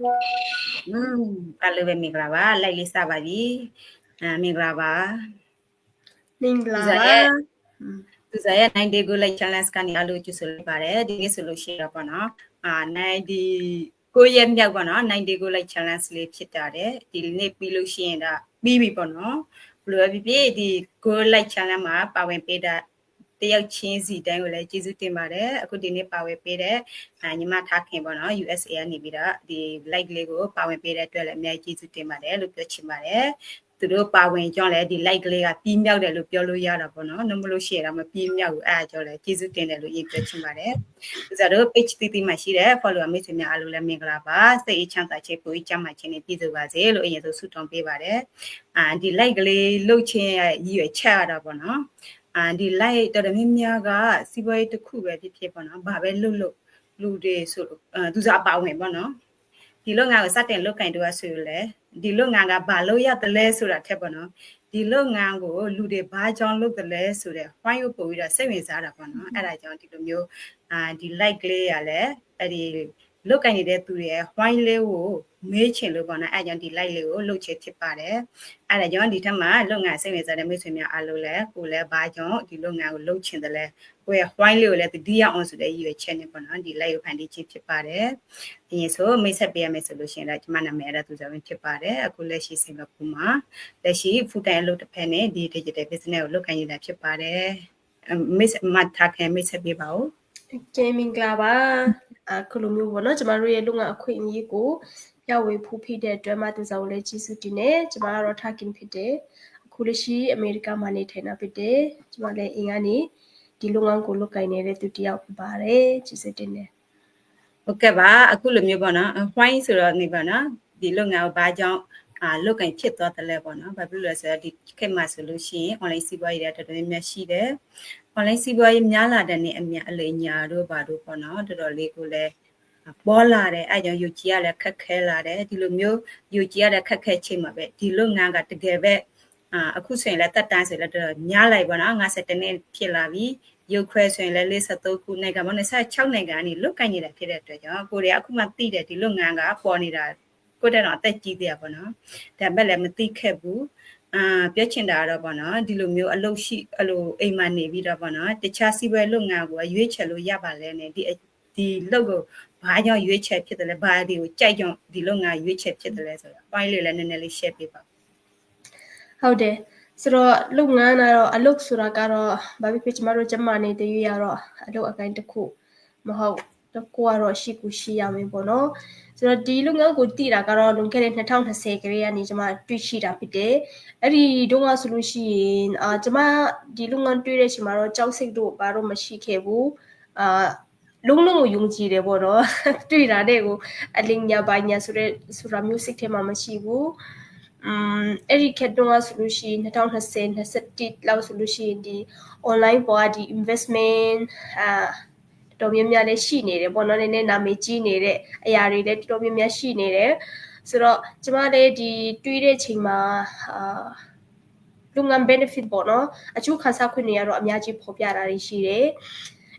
อืมအားလုံးပဲမင်္ဂလာပါလိုက်လေးစပါပြီအာမင်္ဂလာပါမင်္ဂလာဇာပါရဲ့သူစားရဲ့90 day go like challenge ကနေအားလုံးကြိုဆိုလိုက်ပါတယ်ဒီနေ့ဆိုလို့ရှိတော့ပေါ့နော်အာ90ကိုရက်မြောက်ပေါ့နော်90 day go like challenge လေးဖြစ်တာတဲ့ဒီနေ့ပြီးလို့ရှိရင်ဒါပြီးပြီပေါ့နော်ဘယ်လိုပဲဖြစ်ဖြစ်ဒီ go like challenge မှာပါဝင်ပေးတာ တယောက်ချင်းစီတိုင်းကိုလည်းကျေးဇူးတင်ပါတယ်အခုဒီနေ့ပါဝင်ပေးတဲ့အာညီမထားခင်ပေါ့နော် USA ကနေပြီးတော့ဒီ like လေးကိုပါဝင်ပေးတဲ့အတွက်လည်းအများကြီးကျေးဇူးတင်ပါတယ်လို့ပြောချင်ပါတယ်သူတို့ပါဝင်ကြောင်းလဲဒီ like ကလေးကပြီးမြောက်တယ်လို့ပြောလို့ရတာပေါ့နော်။နှမလို့ရှိရတာမပြီးမြောက်ဘူးအဲ့အကြောင်းလဲကျေးဇူးတင်တယ်လို့言ပြောချင်ပါတယ်။ဒါဆိုတော့ page တီတီမှာရှိတဲ့ follower မိတ်ဆွေများအားလုံးလည်းမင်္ဂလာပါ။စိတ်အေးချမ်းသာခြင်းကိုကြမ်းမှခြင်းနဲ့ပြည့်စုံပါစေလို့အရင်ဆုံးဆုတောင်းပေးပါတယ်။အာဒီ like ကလေးလှုပ်ခြင်းရဲ့ရည်ရွယ်ချက်ရတာပေါ့နော်။ အာဒီ like တော်တော်များများကစီးပွားရေးတစ်ခုပဲဖြစ်ဖြစ်ပေါ့နော်။ဘာပဲလှုပ်လို့လူတွေဆိုအာသူစားအပါဝင်ပေါ့နော်။ဒီလုပ်ငန်းကိုစတင်လုပ်ကင်တော့ဆိုရလဲဒီလုပ်ငန်းကဘာလို့ရတယ်လဲဆိုတာထက်ပေါ့နော်ဒီလုပ်ငန်းကိုလူတွေဘာကြောင့်လုပ်တယ်လဲဆိုတော့ why ကိုပို့ပြီးတော့စိတ်ဝင်စားတာပေါ့နော်အဲ့ဒါကြောင့်ဒီလိုမျိုးအာဒီ like လေးရလဲအဲ့ဒီလုတ်ကင်နေတဲ့သူတွေရဲ့ why လေးကို မေးချင်လို့ပေါ့နော်အဲ့ကြောင့်ဒီ like လေးကိုလုပ်ချင်ဖြစ်ပါတယ်အဲ့ဒါကြောင့်ဒီထက်မှာလုပ်ငန်းစိတ်ဝင်စားတဲ့မိတ်ဆွေများအားလုံးလည်းကိုလည်းဘာကြောင့်ဒီလုပ်ငန်းကိုလုပ်ချင်တယ်လဲကိုရဲ့ why လေးကိုလည်းတတိယအောင်ဆိုတဲ့ရည်ရွယ်ချက်နဲ့ပေါ့နော်ဒီ like ကိုဖန်တီးခြင်းဖြစ်ပါတယ်အရင်ဆိုမိတ်ဆက်ပေးရမယ်ဆိုလို့ရှိရင်တော့ကျွန်မနာမည်အဲ့ဒါသူဆိုရင်ဖြစ်ပါတယ်အခုလက်ရှိစင်ကာပူမှာလက်ရှိ full time အလုပ်တစ်ဖက်နဲ့ဒီ digital business ကိုလုပ်ကိုင်နေတာဖြစ်ပါတယ်မိတ်မထားခင်မိတ်ဆက်ပေးပါဦးကဲမင်္ဂလာပါအခုလိုမျိုးပေါ့နော်ကျမတို့ရဲ့လုပ်ငန်းအခွင့်အရေးကို ရဝေဖို့ဖြစ်တဲ့အတွက်မှသူစားကိုလည်းကျေးဇူးတင်တယ်ကျမကတော့ Takin ဖြစ်တယ်အခုလက်ရှိအမေရိကမှာနေထိုင်တာဖြစ်တယ်ကျမလည်းအင်ကနေဒီလုပ်ငန်းကိုလုပ်ကိုင်နေတဲ့သူတစ်ယောက်ဖြစ်ပါတယ်ကျေးဇူးတင်တယ်ဟုတ်ကဲ့ပါအခုလိုမျိုးပေါ့နော် why ဆိုတော့နေပါနော်ဒီလုပ်ငန်းကိုဘာကြောင့်အာလုတ်ကင်ဖြစ်သွားတယ်လဲပေါ့နော်ဘာဖြစ်လို့လဲဆိုတော့ဒီခေတ်မှာဆိုလို့ရှိရင် online စီးပွားရေးတွေတော်တော်များများရှိတယ် online စီးပွားရေးများလာတဲ့နေ့အမြအလေညာတို့ဘာတို့ပေါ့နော်တော်တော်လေးကိုလည်း ပေါ်လာတယ်အဲကြောင့်ယူကြီးကလည်းခက်ခဲလာတယ်ဒီလိုမျိုးယူကြီးရတဲ့ခက်ခဲချိန်မှာပဲဒီလုပ်ငန်းကတကယ်ပဲအာအခုဆိုရင်လည်းတက်တန်းဆိုလည်းတော်တော်ညားလိုက်ပါနော်50နှစ်ဖြစ်လာပြီရုပ်ခွဲဆိုရင်လည်း53ခုနိုင်ငံမှာ26နိုင်ငံကနေလွတ်ကင်နေတာဖြစ်တဲ့အတွက်ကြောင့်ကိုရီးယားအခုမှသိတယ်ဒီလုပ်ငန်းကပေါ်နေတာကိုတဲ့တော့အသက်ကြီးသေးရပါတော့ဒါပေမဲ့လည်းမသိခဲ့ဘူးအာပြောချင်တာကတော့ပေါ့နော်ဒီလိုမျိုးအလုပ်ရှိအလိုအိမ်မှာနေပြီးတော့ပေါ့နော်တခြားစီးပွားလုပ်ငန်းကိုရွေးချယ်လို့ရပါလဲနဲ့ဒီ ဒီလုပ်ကိုဘာကြောင့်ရွေးချယ်ဖြစ်တယ်လဲဘာဒီကိုကြိုက်ကြောင့်ဒီလုပ်ငန်းရွေးချယ်ဖြစ်တယ်လဲဆိုတော့အပိုင်းလေးလည်းနည်းနည်းလေး share ပေးပါဟုတ်တယ်ဆိုတော့လုပ်ငန်းကတော့အလုပ်ဆိုတာကတော့ဘာဖြစ်ဖြစ်ကျမတို့ကျမနေတဲ့ရွေးရတော့အလုပ်အကိုင်းတစ်ခုမဟုတ်တော့ကိုကတော့ရှိကူရှိရမယ်ပေါ့နော်ဆိုတော့ဒီလုပ်ငန်းကိုတည်တာကတော့လွန်ခဲ့တဲ့2020ကလေးကနေကျမတွေ့ရှိတာဖြစ်တယ်အဲ့ဒီတုန်းကဆိုလို့ရှိရင်အာကျမဒီလုပ်ငန်းတွေ့တဲ့အချိန်မှာတော့ကြောက်စိတ်တို့ဘာတော့မရှိခဲ့ဘူးအာ လုံးလုံးကိုယုံကြည်တယ်ပေါ့နော်တွေ့တာတဲ့ကိုအလင်းညာဘာညာဆိုတဲ့ဆိုတာမျိုးစိတ်ထဲမှာမရှိဘူးอืมအဲ့ဒီခက်တုန်းကဆိုလို့ရှိရင်2020 21လောက်ဆိုလို့ရှိရင်ဒီ online ပေါ်ကဒီ investment အာတော်များများလည်းရှိနေတယ်ပေါ့နော်နည်းနည်းနာမည်ကြီးနေတဲ့အရာတွေလည်းတော်တော်များများရှိနေတယ်ဆိုတော့ကျမလည်းဒီတွေးတဲ့ချိန်မှာအာလုပ်ငန်း benefit ပေါ့နော်အကျိုးခံစားခွင့်တွေကတော့အများကြီးဖော်ပြတာတွေရှိတယ်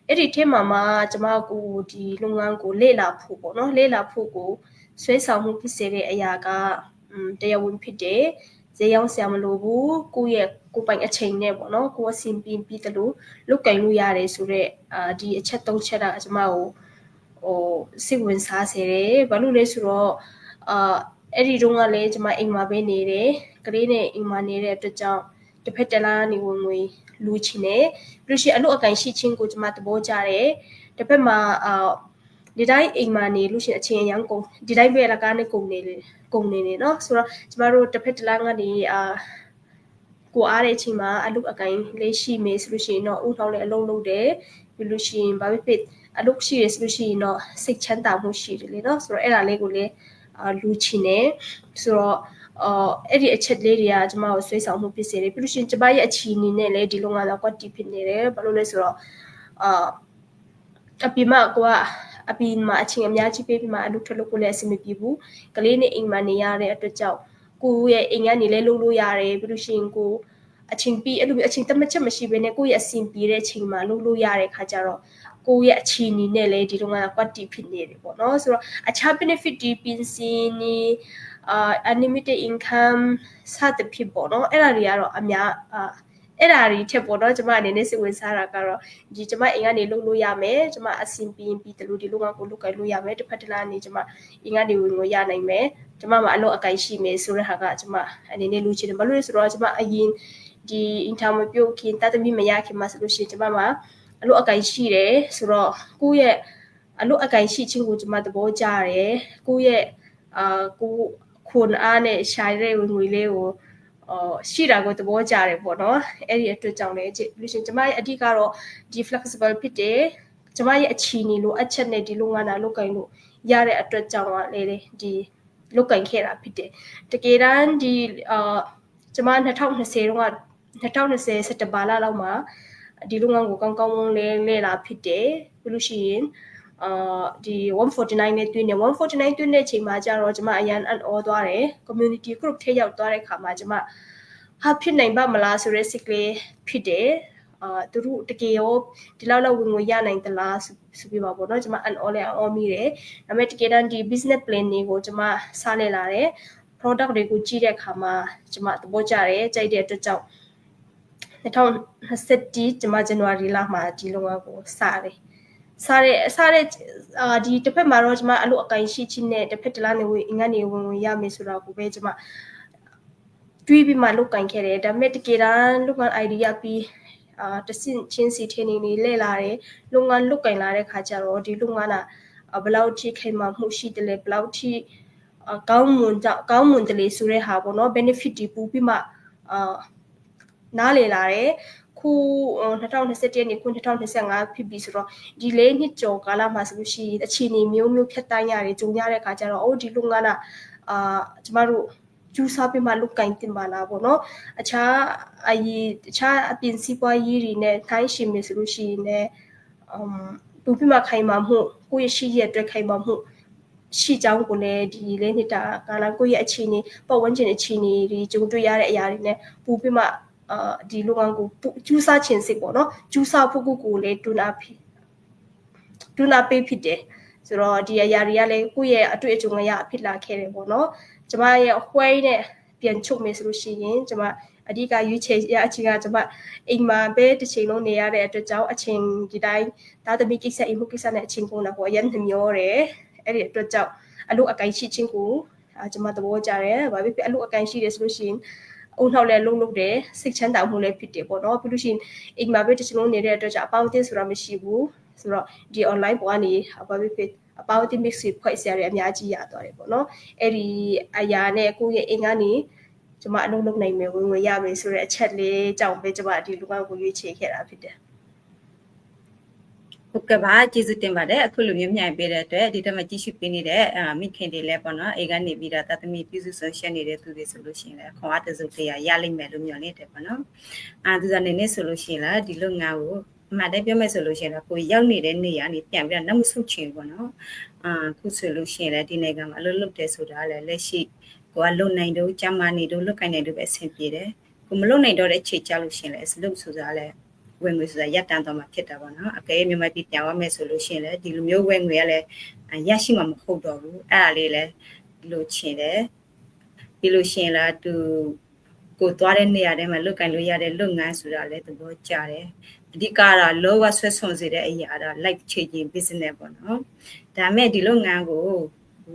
အဲ့ဒီထဲမှာမှကျမကိုဒီလုပ်ငန်းကိုလေ့လာဖို့ပေါ့နော်လေ့လာဖို့ကိုဆွဲဆောင်မှုဖြစ်စေတဲ့အရာကတရားဝင်ဖြစ်တယ်ဈေးရောက်ဆရာမလိုဘူးကိုယ့်ရဲ့ကိုယ်ပိုင်အချိန်နဲ့ပေါ့နော်ကိုယ်အဆင်ပြေပြီးတယ်လို့လုတ်ကင်လို့ရတယ်ဆိုတော့အာဒီအချက်၃ချက်ကကျွန်မကိုဟိုစိတ်ဝင်စားစေတယ်ဘာလို့လဲဆိုတော့အာအဲ့ဒီတုန်းကလည်းကျွန်မအိမ်မှာပဲနေတယ်ကလေးနဲ့အိမ်မှာနေတဲ့အတွက်ကြောင့်တစ်ဖက်တလားနေဝင်ငွေ လူချင်တယ်ပြီးလို့ရှိရင်အလုပ်အကင်ရှိချင်းကိုကျွန်မသဘောကျတယ်တစ်ဖက်မှာအာဒီတိုင်းအိမ်မှာနေလို့ရှိရင်အချင်းအရန်ကုန်ဒီတိုင်းပဲလကားနဲ့ကုန်နေလေကုန်နေနေเนาะဆိုတော့ကျမတို့တစ်ဖက်တစ်လားကနေအာကိုအားတဲ့အချိန်မှာအလုပ်အကင်လေးရှိမေးဆိုလို့ရှိရင်တော့ဥထောင်းလည်းအလုံးလုံးတယ်ပြီးလို့ရှိရင်ဘာဖြစ်ဖြစ်အလုပ်ရှိရဆိုလို့ရှိရင်တော့စိတ်ချမ်းသာမှုရှိတယ်လေเนาะဆိုတော့အဲ့ဒါလေးကိုလည်းအာလူချင်တယ်ဆိုတော့ အော်အဲ့ဒီအချက်လေးတွေကကျမကိုဆွေးဆောင်မှုဖြစ်စေတယ်ပြီးလို့ရှိရင်ကျမရဲ့အချီအနေနဲ့လည်းဒီလုံငါတော့ကွက်တီဖြစ်နေတယ်ဘာလို့လဲဆိုတော့အာအပြိမကွာအပြင်မှာအချိန်အများကြီးပေးပြီးမှအလုပ်ထွက်လို့ကိုလည်းအဆင်မပြေဘူးကလေးနဲ့အိမ်မှာနေရတဲ့အတွက်ကြောင့်ကိုရဲ့အိမ်ကနေလဲလုပ်လို့ရတယ်ပြီးလို့ရှိရင်ကိုအချိန်ပြီးအဲ့လိုမျိုးအချိန်တမချက်မရှိဘဲနဲ့ကိုယ့်ရဲ့အဆင်ပြေတဲ့ချိန်မှာလုပ်လို့ရတဲ့ခါကျတော့ကိုယ့်ရဲ့အခြေအနေနဲ့လည်းဒီလုပ်ငန်းကကွက်တီဖြစ်နေတယ်ပေါ့နော်ဆိုတော့အခြား benefit ဒီပင်စင်နီ အာ unlimited income စသဖြင့်ပေါ့နော်အဲ့ဒါတွေကတော့အများအာအဲ့ဒါတွေထက်ပေါ့နော်ကျမအနေနဲ့စိတ်ဝင်စားတာကတော့ဒီကျမအိမ်ကနေလုပ်လို့ရမယ်ကျမအဆင်ပြေရင်ပြီးတလူဒီလိုကကိုလုပ်ကိုင်လို့ရမယ်တစ်ဖက်တစ်လားနေကျမအိမ်ကနေဝင်ငွေရနိုင်မယ်ကျမမှာအလုပ်အကိုင်ရှိမယ်ဆိုတဲ့ဟာကကျမအနေနဲ့လူချင်တယ်ဘာလို့လဲဆိုတော့ကျမအရင်ဒီ interview ပြုတ်ခင်တသမီမရခင်မှာဆိုလို့ရှိရင်ကျမမှာအလုပ်အကိုင်ရှိတယ်ဆိုတော့ကိုယ့်ရဲ့အလုပ်အကိုင်ရှိခြင်းကိုကျမသဘောကျတယ်ကိုယ့်ရဲ့အာကို ခွန်အားနဲ့ရှာတဲ့ဝင်ငွေလေးကိုအော်ရှိတာကိုသဘောကျတယ်ပေါ့နော်အဲ့ဒီအတွက်ကြောင့်လည်းကြည့်လို့ရှိရင်ကျမရဲ့အဓိကတော့ဒီ flexible ဖြစ်တယ်ကျမရဲ့အခြေအနေလိုအပ်ချက်နဲ့ဒီလုပ်ငန်းတာလုပ်ကိုင်လို့ရတဲ့အတွက်ကြောင့်လည်းဒီလုပ်ကင်ခဲ့တာဖြစ်တယ်တကယ်တမ်းဒီအာကျမ2020တုန်းက2020စက်တဘာလလောက်မှာဒီလုပ်ငန်းကိုကောင်းကောင်းလဲလဲလာဖြစ်တယ်ပြီးလို့ရှိရင် အာဒီ149နဲ့တွင်းနေ149တွင်းတဲ့အချိန်မှာကျတော့ကျမအရန်အန်အောသွားတယ် community group ထဲရောက်သွားတဲ့ခါမှာကျမဟာဖြစ်နိုင်ပါမလားဆိုတဲ့စိတ်ကလေးဖြစ်တယ်အာသူတို့တကယ်ရောဒီလောက်လောက်ဝင်ငွေရနိုင်သလားဆိုပြီးပါပေါ့နော်ကျွန်မအန်အောလဲအောမိတယ်ဒါပေမဲ့တကယ်တမ်းဒီ business plan တွေကိုကျွန်မစားလဲလာတယ် product တွေကိုကြည့်တဲ့အခါမှာကျွန်မသဘောကျတယ်ကြိုက်တဲ့အတွက်ကြောင့်2020ကျွန်မ January လမှာဒီလုပ်ငန်းကိုစတယ် စားတဲ့စားတဲ့အာဒီတစ်ဖက်မှာတော့ကျွန်မအလုပ်အကိုင်ရှိချင်းနဲ့တစ်ဖက်တလားနေဝင်အင်ကနေဝင်ဝင်ရမယ်ဆိုတာကိုပဲကျွန်မတွေးပြီးမှလုပ်ကင်ခဲ့တယ်ဒါပေမဲ့တကယ်တမ်းလုပ်ငန်း idea ပြီးအာတဆင့်ချင်းစီထင်းနေနေလဲလာတယ်လုပ်ငန်းလုပ်ကင်လာတဲ့ခါကျတော့ဒီလုပ်ငန်းကဘယ်လောက်ထိခိုင်မာမှုရှိတယ်လဲဘယ်လောက်ထိကောင်းမွန်ကြကောင်းမွန်တယ်လေဆိုတဲ့ဟာပေါ့နော် benefit ဒီပူပြီးမှအာနားလေလာတယ် ခု2021နှစ်ခု2025ဖြစ်ပြီဆိုတော့ဒီလေးနှစ်ကျော်ကာလမှာဆိုလို့ရှိရင်အခြေအနေမျိုးမျိုးဖြတ်တိုင်းရတယ်ဂျုံရတဲ့အခါကျတော့အိုးဒီလုပ်ငန်းကအာကျမတို့ကျူးစားပြီးမှလုတ်ကင်တင်ပါလားပေါ့နော်အခြားအရေးအခြားအပြင်စီးပွားရေးတွေနဲ့ထိုင်းရှင်မယ်ဆိုလို့ရှိရင်လည်းအမ်ဘူပြီးမှခိုင်မာမှုကိုယ့်ရဲ့ရှိရတဲ့ခိုင်မာမှုရှိကြောင်းကိုလည်းဒီလေးနှစ်တာကာလကိုယ့်ရဲ့အခြေအနေပတ်ဝန်းကျင်အခြေအနေတွေကြုံတွေ့ရတဲ့အရာတွေနဲ့ပူပြီးမှ အာဒီလုပ်ငန်းကိုကျူးစားခြင်းစိတ်ပေါ့နော်ကျူးစားဖို့ကိုကိုလည်းတွနာဖြစ်တွနာပေးဖြစ်တယ်ဆိုတော့ဒီအရာတွေကလည်းကိုယ့်ရဲ့အတွေ့အကြုံရဖြစ်လာခဲ့တယ်ပေါ့နော်ကျမရဲ့အခွဲနဲ့ပြန်ချုပ်မယ်ဆိုလို့ရှိရင်ကျမအဓိကရွေးချယ်ရအချိန်ကကျမအိမ်မှာပဲတစ်ချိန်လုံးနေရတဲ့အတွက်ကြောင့်အချိန်ဒီတိုင်းသားသမီးကိစ္စအိမ်မှုကိစ္စနဲ့အချိန်ကုန်တာပေါ့အရင်နှမျောတယ်အဲ့ဒီအတွက်ကြောင့်အလုပ်အကိုင်ရှိချင်းကိုကျမသဘောကျတယ်ဘာဖြစ်ဖြစ်အလုပ်အကိုင်ရှိတယ်ဆိုလို့ရှိရင် အုံနောက်လဲလုံးလုံးတယ်စိတ်ချမ်းသာမှုလည်းဖြစ်တယ်ပေါ့နော်ပြီးလို့ရှိရင်အိမ်မှာပဲတစ်ချိန်လုံးနေတဲ့အတွက်ကြောင့်အပေါင်းအသင်းဆိုတာမရှိဘူးဆိုတော့ဒီ online ပေါ်ကနေဘာဖြစ်ဖြစ်အပေါင်းအသင်း mix ဖွဲ့စရာတွေအများကြီးရသွားတယ်ပေါ့နော်အဲ့ဒီအရာနဲ့ကိုယ့်ရဲ့အိမ်ကနေကျမအလုပ်လုပ်နိုင်မယ်ဝင်ငွေရမယ်ဆိုတဲ့အချက်လေးကြောင့်ပဲကျမဒီလူကကိုရွေးချယ်ခဲ့တာဖြစ်တယ် ဟုတ်ကဲ့ပါကျေးဇူးတင်ပါတယ်အခုလိုမျိုးမြန်ပေးတဲ့အတွက်ဒီတက်မှာကြည့်ရှုပေးနေတဲ့အာမိခင်တွေလည်းပေါ့နော်အေကနေပြီးတော့တသမီပြုစုဆောင်ရှက်နေတဲ့သူတွေဆိုလို့ရှိရင်လည်းခွန်အားတစုတရားရလိမ့်မယ်လို့မျှော်လင့်တယ်ပေါ့နော်အာသူစားနေနေဆိုလို့ရှိရင်လည်းဒီလုပ်ငန်းကိုအမှန်တည်းပြောမယ်ဆိုလို့ရှိရင်တော့ကိုရောက်နေတဲ့နေရာနေပြန်ပြီးတော့နောက်မဆုချင်ပေါ့နော်အာခုဆိုလို့ရှိရင်လည်းဒီနိုင်ငံမှာအလုပ်လုပ်တယ်ဆိုတာလည်းလက်ရှိကိုကလုံနိုင်တော့ကြမ်းမာနေတော့လွတ်ကိုင်နေတော့ပဲအဆင်ပြေတယ်ကိုမလုံနိုင်တော့တဲ့ချိန်ကြလို့ရှိရင်လည်းအလုပ်ဆိုတာလည်း ဝင်ငွေဆိုတာရပ်တန့်တော့မှဖြစ်တာပေါ့နော်အကယ်မြန်မာပြည်ပြန်ရမယ်ဆိုလို့ရှိရင်လည်းဒီလိုမျိုးဝင်ငွေကလည်းရရှိမှာမဟုတ်တော့ဘူးအဲ့ဒါလေးလည်းလိုချင်တယ်ပြီးလို့ရှိရင်လားသူကိုသွားတဲ့နေရာထဲမှာလုတ်ကင်လို့ရတဲ့လုပ်ငန်းဆိုတာလည်းသဘောကျတယ်အဓိကတော့လောကဆွဲဆွန်စေတဲ့အရာတော့ like changing business ပေါ့နော်ဒါမဲ့ဒီလုပ်ငန်းကို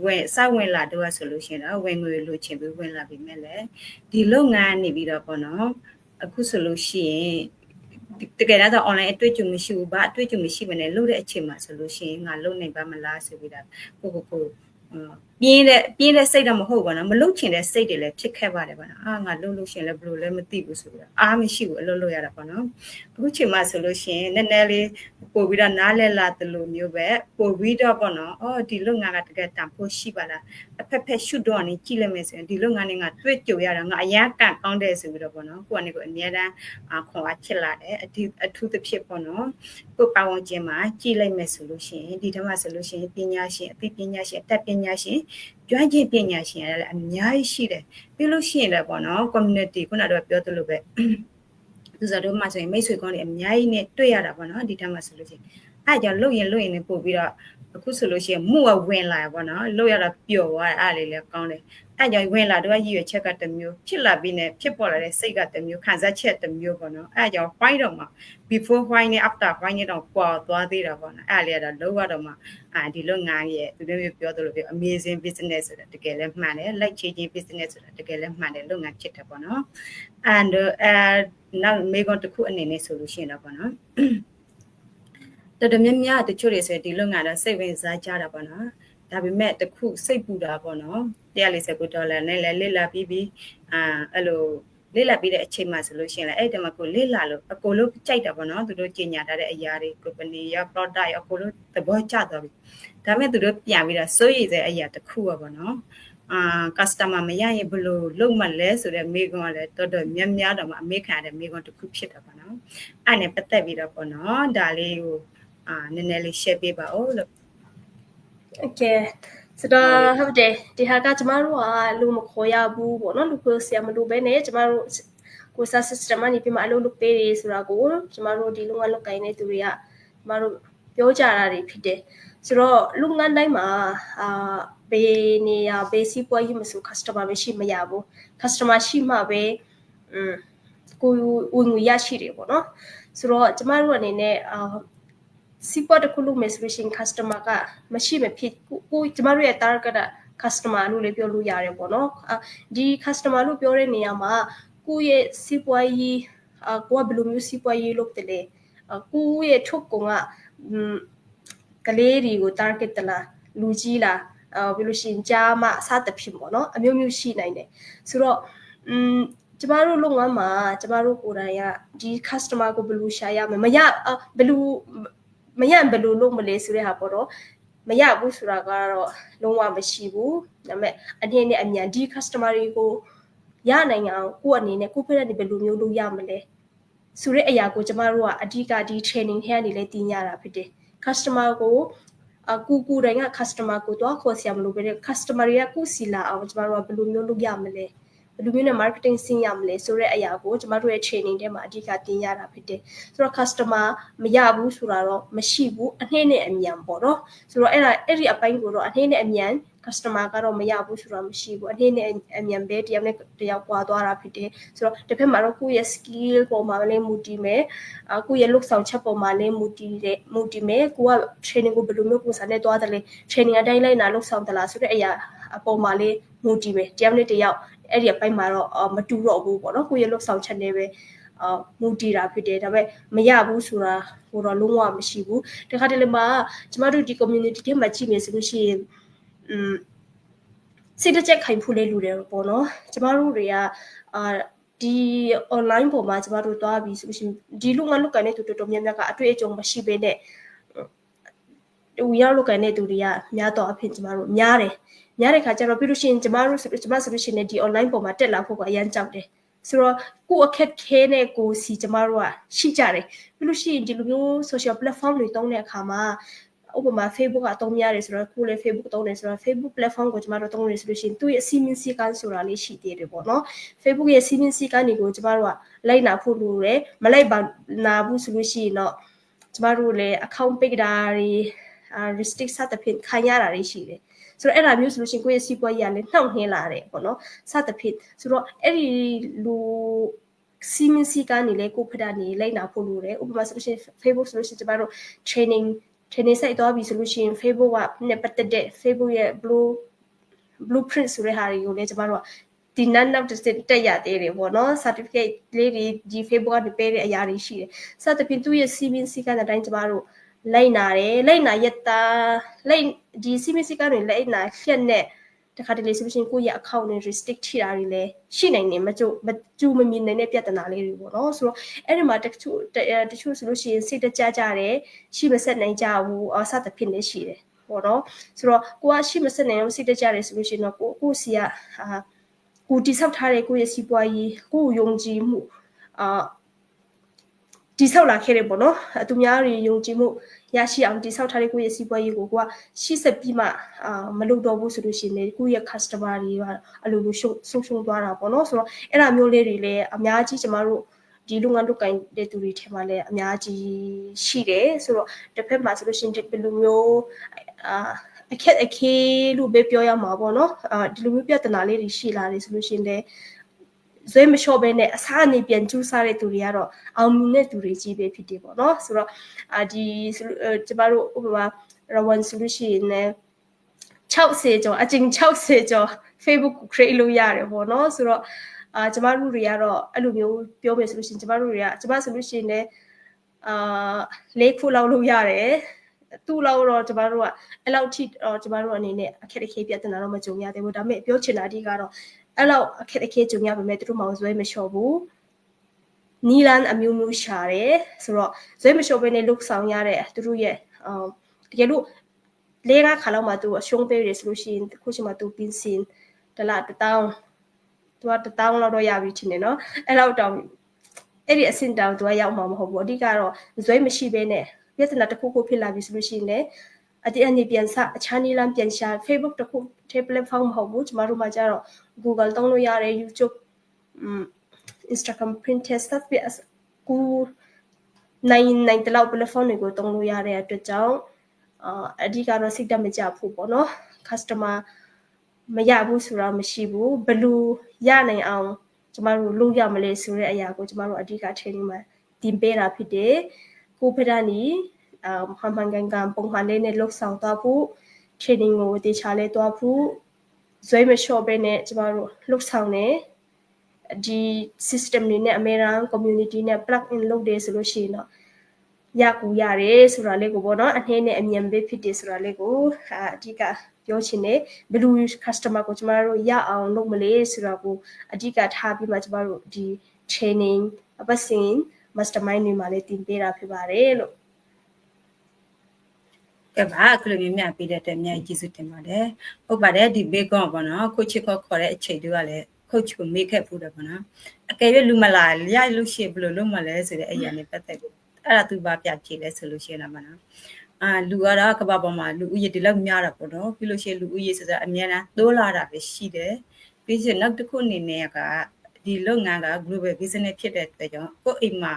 ဝင်စဝင်လာတော့ဆိုလို့ရှိရင်တော့ဝင်ငွေလိုချင်ပြီးဝင်လာပြီမဲ့လေဒီလုပ်ငန်းနေပြီးတော့ပေါ့နော်အခုဆိုလို့ရှိရင် တကယ်တော့ online အတွေ့အကြုံမရှိဘူးဘာအတွေ့အကြုံမရှိဘဲနဲ့လုပ်တဲ့အချိန်မှာဆိုလို့ရှိရင်ငါလုပ်နိုင်ပါမလားဆိုပြီးတော့ကိုကိုကိုပြင်းတဲ့ပြင်းတဲ့စိတ်တော့မဟုတ်ပါဘူးမလုတ်ချင်တဲ့စိတ်တွေလည်းဖြစ်ခဲ့ပါတယ်ပေါ့နော်အာငါလုတ်လို့ရှင်လည်းဘယ်လိုလဲမသိဘူးဆိုပြီးတော့အားမရှိဘူးအလုပ်လုပ်ရတာပေါ့နော်အခုချိန်မှဆိုလို့ရှင်နည်းနည်းလေးပို့ပြီးတော့နားလဲလာတယ်လို့မျိုးပဲပို့ပြီးတော့ပေါ့နော်အော်ဒီလုပ်ငန်းကတကယ်တန်ဖို့ရှိပါလားအဖက်ဖက်ရှုတော့နေကြည့်လိုက်မယ်ဆိုရင်ဒီလုပ်ငန်းတွေကတွေ့ကြုံရတာငါအရန်ကန်ကောင်းတယ်ဆိုပြီးတော့ပေါ့နော်ကိုကနေကိုအများတန်းခွန်အားချစ်လာတယ်အထူးအထူးသဖြင့်ပေါ့နော်ကိုပါဝင်ခြင်းမှာကြည့်လိုက်မယ်ဆိုလို့ရှင်ဒီထက်မှဆိုလို့ရှင်ပညာရှင်အသိပညာရှင်အတတ်ပညာရှင်ကျွမ်းကျင်ပညာရှင်ရလည်းအများကြီးရှိတယ်ပြီးလို့ရှိရင်လည်းပေါ့နော် community ခုနကတော့ပြောသလိုပဲသူစားတို့မှဆိုရင်မိတ်ဆွေကောင်းတွေအများကြီးနဲ့တွေ့ရတာပေါ့နော်ဒီထက်မှဆိုလို့ရှိရင်အဲ့ကြောင့်လုတ်ရင်လုတ်ရင်လည်းပို့ပြီးတော့အခုဆိုလို့ရှိရင်မှုကဝင်လာပေါ့နော်လုတ်ရတာပျော်သွားတယ်အဲ့လေးလည်းကောင်းတယ် အဲ့ကြောင့်ဝင်လာတော့ရည်ရွယ်ချက်ကတစ်မျိုးဖြစ်လာပြီးနေဖြစ်ပေါ်လာတဲ့စိတ်ကတစ်မျိုးခံစားချက်တစ်မျိုးပေါ့နော်အဲ့ကြောင့် white တော့မှ before white နဲ့ after white နဲ့တော့ပေါ်သွားသေးတာပေါ့နော်အဲ့လေးကတော့လုံးဝတော့မှအာဒီလိုငါရဲ့သူတို့မျိုးပြောသလိုပြော amazing business ဆိုတာတကယ်လည်းမှန်တယ် like changing business ဆိုတာတကယ်လည်းမှန်တယ်လုပ်ငန်းဖြစ်တယ်ပေါ့နော် and အဲနောက်မေကွန်တစ်ခုအနေနဲ့ဆိုလို့ရှိရင်တော့ပေါ့နော်တော်တော်များများတချို့တွေဆိုဒီလုပ်ငန်းတော့စိတ်ဝင်စားကြတာပေါ့နော် ဒါပေမဲ့တခုစိတ်ပူတာပေါ့နော်149ဒေါ်လာနဲ့လည်းလစ်လာပြီးပြီးအာအဲ့လိုလစ်လာပြီးတဲ့အချိန်မှဆိုလို့ရှိရင်လည်းအဲ့တမကိုလစ်လာလို့အကိုလို့ကြိုက်တာပေါ့နော်သူတို့ကြီးညာထားတဲ့အရာတွေ company ရော product ရောအကိုလို့သဘောကျသွားပြီဒါပေမဲ့သူတို့ပြန်ပြီးတော့စိုးရိမ်တဲ့အရာတစ်ခုပါပေါ့နော်အာ customer မရရင်ဘယ်လိုလုပ်မှလဲဆိုတော့မိကွန်းကလည်းတော်တော်များများတော့မှအမေခံရတဲ့မိကွန်းတစ်ခုဖြစ်တာပေါ့နော်အဲ့နဲ့ပတ်သက်ပြီးတော့ပေါ့နော်ဒါလေးကိုအာနည်းနည်းလေး share ပေးပါဦးလို့ Okay ဆိုတော့ဟုတ်တယ်ဒီဟာကကျမတို့ကလူမခေါ်ရဘူးပေါ့နော်လူကိုဆရာမလို့ပဲねကျမတို့ကိုစား system ကနေပြမအလုပ်လုပ်ပေးတယ်ဆိုတာကိုကျမတို့ဒီလုပ်ငန်းလုပ်ကိုင်နေသူတွေကကျမတို့ပြောကြတာတွေဖြစ်တယ်ဆိုတော့လုပ်ငန်းတိုင်းမှာအာဘေးနေရဘေးစီးပွားရေးမဆို customer ပဲရှိမရဘူး customer ရှိမှပဲอืมကိုဝင်ငွေရရှိတယ်ပေါ့နော်ဆိုတော့ကျမတို့အနေနဲ့အာ စီးပွားတစ်ခုလုပ်မယ်ဆိုလို့ရှိရင် customer ကမရှိမဖြစ်ကိုကျမတို့ရဲ့ target က customer လို့လည်းပြောလို့ရတယ်ပေါ့နော်ဒီ customer လို့ပြောတဲ့နေရာမှာကိုယ့်ရဲ့စီးပွားရေးအကိုကဘယ်လိုမျိုးစီးပွားရေးလုပ်တယ်လဲကိုယ့်ရဲ့ထုတ်ကုန်ကကလေးတွေကို target တလားလူကြီးလားအာပြီးလို့ရှိရင်ကြားမအစသဖြင့်ပေါ့နော်အမျိုးမျိုးရှိနိုင်တယ်ဆိုတော့อืมကျမတို့လုပ်ငန်းမှာကျမတို့ကိုယ်တိုင်ကဒီ customer ကိုဘယ်လိုရှာရမလဲမရဘယ်လို မရဘယ်လိုလုပ်မလဲဆိုတဲ့ဟာပေါ့တော့မရဘူးဆိုတာကတော့လုံးဝမရှိဘူးဒါပေမဲ့အနေနဲ့အမြန်ဒီ customer တွေကိုရနိုင်အောင်ကိုယ့်အနေနဲ့ကိုယ့်ဖက်ကနေဘယ်လိုမျိုးလုပ်ရမလဲဆိုတဲ့အရာကိုကျမတို့ကအဓိကဒီ training ထဲကနေလည်းတင်ရတာဖြစ်တယ် customer ကိုအကူကူတိုင်းက customer ကိုတော့ခေါ်ဆရာမလို့ပဲ customer တွေကကုစီလာအောင်ကျမတို့ကဘယ်လိုမျိုးလုပ်ရမလဲ ဘယ်လိုမျိုးနဲ့ marketing ဆင်းရမလဲဆိုတဲ့အရာကိုကျမတို့ရဲ့ training ထဲမှာအဓိကတင်ရတာဖြစ်တယ်ဆိုတော့ customer မရဘူးဆိုတာတော့မရှိဘူးအနှိမ့်နဲ့အမြန်ပေါ့နော်ဆိုတော့အဲ့ဒါအဲ့ဒီအပိုင်းကိုတော့အနှိမ့်နဲ့အမြန် customer ကတော့မရဘူးဆိုတာမရှိဘူးအနှိမ့်နဲ့အမြန်ပဲတယောက်နဲ့တယောက်ကွာသွားတာဖြစ်တယ်ဆိုတော့တစ်ဖက်မှာတော့ကိုယ့်ရဲ့ skill ပေါ်မှာလည်းမူတည်မယ်အကိုယ့်ရဲ့ look ဆောင်ချက်ပေါ်မှာလည်းမူတည်တယ်မူတည်မယ်ကိုက training ကိုဘယ်လိုမျိုးပုံစံနဲ့သွားတယ်လဲ training အတိုင်းလိုက်နာ look ဆောင်သလားဆိုတဲ့အရာအပေါ်မှာလည်းမူတည်မယ်တယောက်နဲ့တယောက် အဲ့ဒီအပိုင်းမှာတော့မတူတော့ဘူးပေါ့နော်ကိုယ့်ရဲ့ look ဆောင်ချက်နဲ့ပဲအာမူတည်တာဖြစ်တယ်ဒါပေမဲ့မရဘူးဆိုတာဟိုတော့လုံးဝမရှိဘူးတခါတလေမှာကျမတို့ဒီ community ထဲမှာကြည့်မယ်ဆိုလို့ရှိရင်อืมစိတ်တကြက်ခိုင်ဖို့လေးလူတယ်ပေါ့နော်ကျမတို့တွေကအာဒီ online ပေါ်မှာကျမတို့သွားပြီးဆိုလို့ရှိရင်ဒီလူငါလုကန်တဲ့သူတော်တော်များများကအတွေ့အကြုံမရှိဘဲနဲ့တူရောက်လုကန်တဲ့သူတွေကများတော့အဖြစ်ကျမတို့များတယ် များတဲ့ခါကျတော့ပြီးလို့ရှိရင်ကျမတို့ကျမဆိုလို့ရှိရင်ဒီ online ပေါ်မှာတက်လာဖို့ကအရန်ကြောက်တယ်ဆိုတော့ကိုအခက်ခဲနဲ့ကိုစီကျမတို့ကရှိကြတယ်ပြီးလို့ရှိရင်ဒီလိုမျိုး social platform တွေတုံးတဲ့အခါမှာဥပမာ Facebook ကအသုံးများတယ်ဆိုတော့ကိုလည်း Facebook သုံးတယ်ဆိုတော့ Facebook platform ကိုကျမတို့သုံးနေဆိုလို့ရှိရင်သူ့ရဲ့စီမင်းစည်းကမ်းဆိုတာလေးရှိသေးတယ်ပေါ့နော် Facebook ရဲ့စီမင်းစည်းကမ်းတွေကိုကျမတို့ကလိုက်နာဖို့လိုတယ်မလိုက်ပါနာဘူးဆိုလို့ရှိရင်တော့ကျမတို့လည်း account ပိတ်တာတွေ restrict စသဖြင့်ခံရတာတွေရှိတယ် ဆိုတော့အဲ့ဒါမျိုးဆိုလို့ရှိရင်ကိုယ့်ရဲ့စီးပွားရေးကလည်းနှောင့်နှင်းလာတယ်ပေါ့နော်စသဖြင့်ဆိုတော့အဲ့ဒီလူစီမင်းစီကနေလဲကိုဖက်တာနေလိုက်နာဖို့လိုတယ်ဥပမာဆိုလို့ရှိရင် Facebook ဆိုလို့ရှိရင်ကျမတို့ training training site သွားပြီဆိုလို့ရှိရင် Facebook ကနဲ့ပတ်သက်တဲ့ Facebook ရဲ့ blue blueprint ဆိုတဲ့ဟာတွေကိုလည်းကျမတို့ကဒီနတ်နောက်တစ်တက်ရသေးတယ်ပေါ့နော် certificate လေးတွေဒီ Facebook ကနေပေးတဲ့အရာတွေရှိတယ်စသဖြင့်သူ့ရဲ့စီမင်းစီကအတိုင်းကျမတို့လိုက်နာတယ်လိုက်နာရက်တာလိုက် ဒီစီမီစီကနေလိုက်နာဖြတ်နဲ့တခါတလေဆိုရှင်ကိုယ့်ရဲ့ account နဲ့ restrict ထိတာတွေလည်းရှိနိုင်နေမကျမကျူမမြင်နိုင်တဲ့ပြဿနာလေးတွေပေါ့နော်ဆိုတော့အဲ့ဒီမှာတချို့တချို့ဆိုလို့ရှိရင်စိတ်တကြကြတယ်ရှိမဆက်နိုင်ကြဘူးအစသဖြင့်လည်းရှိတယ်ပေါ့နော်ဆိုတော့ကိုကရှိမဆက်နိုင်အောင်စိတ်တကြတယ်ဆိုလို့ရှိရင်တော့ကိုကိုစီကအာကိုတိဆောက်ထားတဲ့ကိုယ့်ရဲ့စီးပွားရေးကိုယုံကြည်မှုအာ တိဆောက်လာခဲ့တယ်ပေါ့နော်သူများတွေယုံကြည်မှုရရှိအောင်တိဆောက်ထားတဲ့ကိုယ့်ရဲ့စီးပွားရေးကိုကရှေ့ဆက်ပြီးမှအာမလုပ်တော့ဘူးဆိုလို့ရှိရင်ကိုယ့်ရဲ့ customer တွေကအလိုလိုရှုံဆုံးရှုံးသွားတာပေါ့နော်ဆိုတော့အဲ့ဒါမျိုးလေးတွေလည်းအများကြီးကျမတို့ဒီလုပ်ငန်းလုပ်ကိုင်တဲ့သူတွေထဲမှာလည်းအများကြီးရှိတယ်ဆိုတော့တစ်ဖက်မှာဆိုလို့ရှိရင်ဒီဘယ်လိုမျိုးအာအခက်အခဲလို့ပဲပြောရမှာပေါ့နော်အာဒီလိုမျိုးပြဿနာလေးတွေရှိလာတယ်ဆိုလို့ရှိရင်လည်း ဇွဲမလျှော့ဘဲနဲ့အစားအနေပြန်ကျူးစားတဲ့သူတွေကတော့အောင်မြင်တဲ့သူတွေကြီးပဲဖြစ်တယ်ပေါ့နော်ဆိုတော့အာဒီကျမတို့ဥပမာ Rawan solution နဲ့60ကျော်အကျဉ်60ကျော် Facebook ကို create လုပ်ရတယ်ပေါ့နော်ဆိုတော့အာကျမတို့တွေကတော့အဲ့လိုမျိုးပြောမယ်ဆိုလို့ရှိရင်ကျမတို့တွေကကျမဆိုလို့ရှိရင်လည်းအာလေးခုလောက်လုပ်ရတယ်သူ့လောက်တော့ကျမတို့ကအဲ့လောက်ထိတော့ကျမတို့အနေနဲ့အခက်အခဲပြဿနာတော့မကြုံရသေးဘူးဒါပေမဲ့ပြောချင်တာဒီကတော့ အဲ့လောက်အခက်အခဲကြုံရပါမယ်သူတို့မှဇွဲမလျှော့ဘူးနီလန်အမျိုးမျိုးရှာတယ်ဆိုတော့ဇွဲမလျှော့ဘဲနဲ့လုဆောင်ရတဲ့သူတို့ရဲ့အာတကယ်လို့လေးကခါလောက်မှသူအရှုံးပေးရဆိုလို့ရှိရင်ခုချိန်မှာသူပင်းစင်တလားတတောင်းသူကတတောင်းလောက်တော့ရပြီချင်တယ်နော်အဲ့လောက်တောင်အဲ့ဒီအဆင့်တောင်သူကရောက်မှာမဟုတ်ဘူးအဓိကတော့ဇွဲမရှိဘဲနဲ့ပြဿနာတစ်ခုခုဖြစ်လာပြီဆိုလို့ရှိရင်လည်း အတိအနေပြန်စအခြားနည်းလမ်းပြန်ရှာ Facebook တခု platform မဟုတ်ဘူးကျမတို့မှာကျတော့ Google သုံးလို့ရတယ် YouTube Instagram Pinterest စသဖြင့်ကူနိုင်နိုင်တလောက် platform တွေကိုသုံးလို့ရတဲ့အတွက်ကြောင့်အာအဓိကတော့စိတ်တက်မကြဘူးပေါ့နော် customer မရဘူးဆိုတာမရှိဘူးဘယ်လိုရနိုင်အောင်ကျမတို့လုပ်ရမလဲဆိုတဲ့အရာကိုကျမတို့အဓိက training မှာတင်ပေးတာဖြစ်တယ်ကိုဖက်ဒနီ အာမှန်မှန်ကန်ကန်ပုံမှန်လေးနဲ့လှုပ်ဆောင်သွားဖို့ training ကိုတေချာလဲသွားဖို့ဇွဲမလျှော့ပဲနဲ့ကျမတို့လှုပ်ဆောင်နေဒီ system တွေနဲ့ American community နဲ့ plug in လုပ်တယ်ဆိုလို့ရှိရင်တော့ရကူရတယ်ဆိုတာလေးကိုပေါ့နော်အနှဲနဲ့အမြန်ပဲဖြစ်တယ်ဆိုတာလေးကိုအဓိကပြောချင်တယ်ဘယ်လို customer ကိုကျမတို့ရအောင်လုပ်မလဲဆိုတာကိုအဓိကထားပြီးမှကျမတို့ဒီ training အပတ်စဉ် mastermind တွေမှာလည်းတင်ပေးတာဖြစ်ပါတယ်လို့ ကဲပါအခုလိုမျိုးမြပေးတဲ့အတွက်အများကြီးကျေးဇူးတင်ပါတယ်ဟုတ်ပါတယ်ဒီဘေးကောပေါ့နော်ကိုချစ်ခေါ်ခေါ်တဲ့အချိန်တွေကလည်းခုတ်ချကိုမေးခဲ့ဖို့တယ်ပေါ့နော်အကယ်၍လူမလာရလို့ရှိရင်ဘယ်လိုလုပ်မလဲဆိုတဲ့အရာနဲ့ပတ်သက်ပြီးအဲ့ဒါသူပါပြကြည့်လဲဆိုလို့ရှိရင်တော့မနော်အာလူကတော့ကဘာပေါ်မှာလူဦးရေဒီလောက်များတာပေါ့နော်ပြီးလို့ရှိရင်လူဦးရေဆိုတာအများအားတိုးလာတာပဲရှိတယ်ပြီးရင်နောက်တစ်ခုအနေနဲ့ကဒီလုပ်ငန်းက global business ဖြစ်တဲ့အတွက်ကြောင့်ကိုယ့်အိမ်မှာ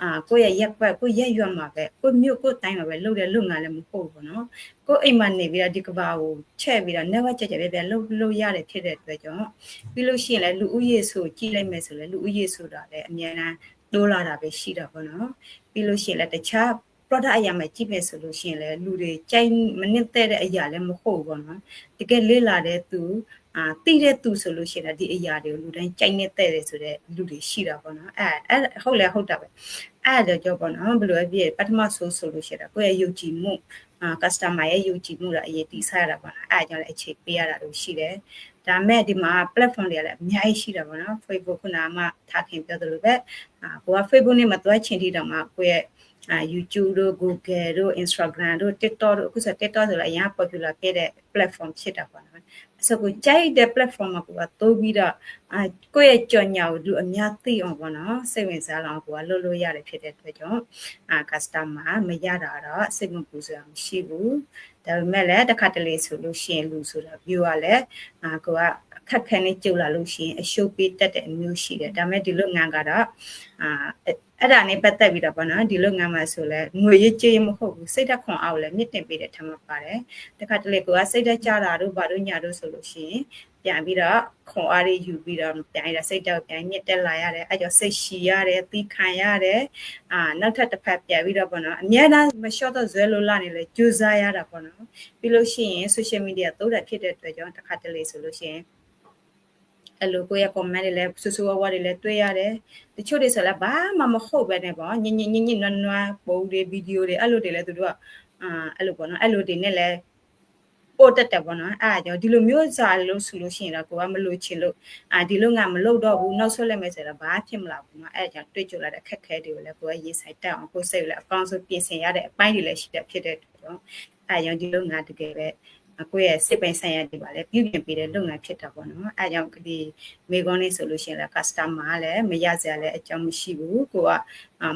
အာကိုယ့်ရဲ့ရက်ွက်ကိုယ့်ရက်ရွက်မှာပဲကိုယ့်မြို့ကိုယ့်တိုင်းမှာပဲလုပ်တဲ့လုပ်ငန်းလည်းမဟုတ်ဘူးနော်ကိုယ့်အိမ်မှာနေပြီးတော့ဒီကဘာကိုချက်ပြီးတော့ network ချက်ချက်ပဲပဲလုပ်လို့ရတယ်ဖြစ်တဲ့အတွက်ကြောင့်ပြီးလို့ရှိရင်လည်းလူဦးရေဆိုကြည့်လိုက်မယ်ဆိုလည်းလူဦးရေဆိုတာလည်းအများအားတိုးလာတာပဲရှိတာပေါ့နော်ပြီးလို့ရှိရင်လည်းတခြား product အရာမှာကြည့်မယ်ဆိုလို့ရှိရင်လည်းလူတွေကြိုက်မနစ်တဲ့အရာလည်းမဟုတ်ဘူးပေါ့နော်တကယ်လေးလာတဲ့သူ အာတိတဲ့သူဆိုလို့ရှိရင်ဒီအရာတွေကိုလူတိုင်းကြိုက်နေတဲ့တယ်ဆိုတဲ့လူတွေရှိတာပေါ့နော်အဲအဲဟုတ်လဲဟုတ်တာပဲအဲ့ဒါကြောင့်ပေါ့နော်ဘယ်လိုပဲဖြစ်ပထမဆိုဆိုလို့ရှိတာကိုယ့်ရဲ့ယုံကြည်မှုအာ customer ရဲ့ယုံကြည်မှုကအရေးတည်ဆရတာပေါ့နော်အဲ့ဒါကြောင့်လည်းအခြေပေးရတာလို့ရှိတယ်ဒါမဲ့ဒီမှာ platform တွေကလည်းအများကြီးရှိတာပေါ့နော် Facebook ခုနကမှထားခင်ပြောသလိုပဲအာကိုက Facebook နဲ့မတွဲချင်တိတော့မှကိုယ့်ရဲ့ အာ YouTube တို့ Google တို့ Instagram တို့ TikTok တို့အခုဆို TikTok ဆိုလည်းအရင် popular ဖြစ်တဲ့ platform ဖြစ်တာပေါ့နော်။ဆိုကိုကြိုက်တဲ့ platform မှာကိုကတိုးပြီးတော့အာကိုယ့်ရဲ့ကြော်ညာကိုလူအများသိအောင်ပေါ့နော်စိတ်ဝင်စားအောင်ကိုကလုပ်လို့ရတယ်ဖြစ်တဲ့အတွက်ကြောင့်အာ customer မရတာတော့စိတ်မပူစရာမရှိဘူး။ဒါပေမဲ့လည်းတစ်ခါတလေဆိုလို့ရှိရင်လူဆိုတာ view ကလည်းအာကိုကခက်ခဲနေကြုံလာလို့ရှိရင်အရှုပ်ပေးတတ်တဲ့အမျိုးရှိတယ်ဒါပေမဲ့ဒီလုပ်ငန်းကတော့အာ အဲ့ဒါနဲ့ပတ်သက်ပြီးတော့ပေါ့နော်ဒီလုပ်ငန်းမှာဆိုလဲငွေရေးကြေးမဟုတ်ဘူးစိတ်ဓာတ်ခွန်အောင်လည်းမြင့်တင်ပေးတဲ့ထမှာပါတယ်တခါတလေကစိတ်ဓာတ်ကြတာတို့ဘာတို့ညာတို့ဆိုလို့ရှိရင်ပြန်ပြီးတော့ခွန်အားတွေယူပြီးတော့ပြန်ရစိတ်ဓာတ်ပြန်မြင့်တက်လာရတယ်အဲ့ကြောင့်စိတ်ရှည်ရတယ်သီးခံရတယ်အာနောက်ထပ်တစ်ဖက်ပြန်ပြီးတော့ပေါ့နော်အများအားမလျှော့တော့ဇွဲလို့လာနေလဲကြိုးစားရတာပေါ့နော်ပြီးလို့ရှိရင် social media သုံးတာဖြစ်တဲ့အတွက်ကြောင့်တခါတလေဆိုလို့ရှိရင် အဲ့လိုကိုယ့်ရဲ့ comment တွေလည်းဆူဆူဝါးဝါးတွေလည်းတွေ့ရတယ်တချို့တွေဆိုလည်းဘာမှမဟုတ်ပဲနဲ့ပေါ့ညင်ညင်ညင်ညင်နွမ်းနွမ်းပုံတွေဗီဒီယိုတွေအဲ့လိုတွေလည်းသူတို့ကအာအဲ့လိုပေါ့နော်အဲ့လိုတွေနဲ့လည်းပို့တက်တယ်ပေါ့နော်အဲ့ဒါကြောင့်ဒီလိုမျိုးစာလို့ဆိုလို့ရှိရင်တော့ကိုကမလို့ချင်လို့အာဒီလိုငါမလုပ်တော့ဘူးနောက်ဆွလိုက်မယ်ဆိုတော့ဘာဖြစ်မလားဘူးနော်အဲ့ဒါကြောင့်တွေ့ကြလာတဲ့အခက်ခဲတွေကိုလည်းကိုကရေးဆိုင်တက်အောင်ကိုစိတ်ကိုလည်းအကောင်းဆုံးပြင်ဆင်ရတဲ့အပိုင်းတွေလည်းရှိတဲ့ဖြစ်တဲ့အတွက်ကြောင့်အဲရောဒီလိုငါတကယ်ပဲ ကိုယ့်ရဲ့စိတ်ပိုင်းဆိုင်ရာတွေပါလဲပြုပြင်ပေးတဲ့လုပ်ငန်းဖြစ်တာပေါ့နော်အဲကြောင့်ဒီမေကွန်လေးဆိုလို့ရှိရင်လည်း customer ကလည်းမရစရာလည်းအကြောင်းမရှိဘူးကိုက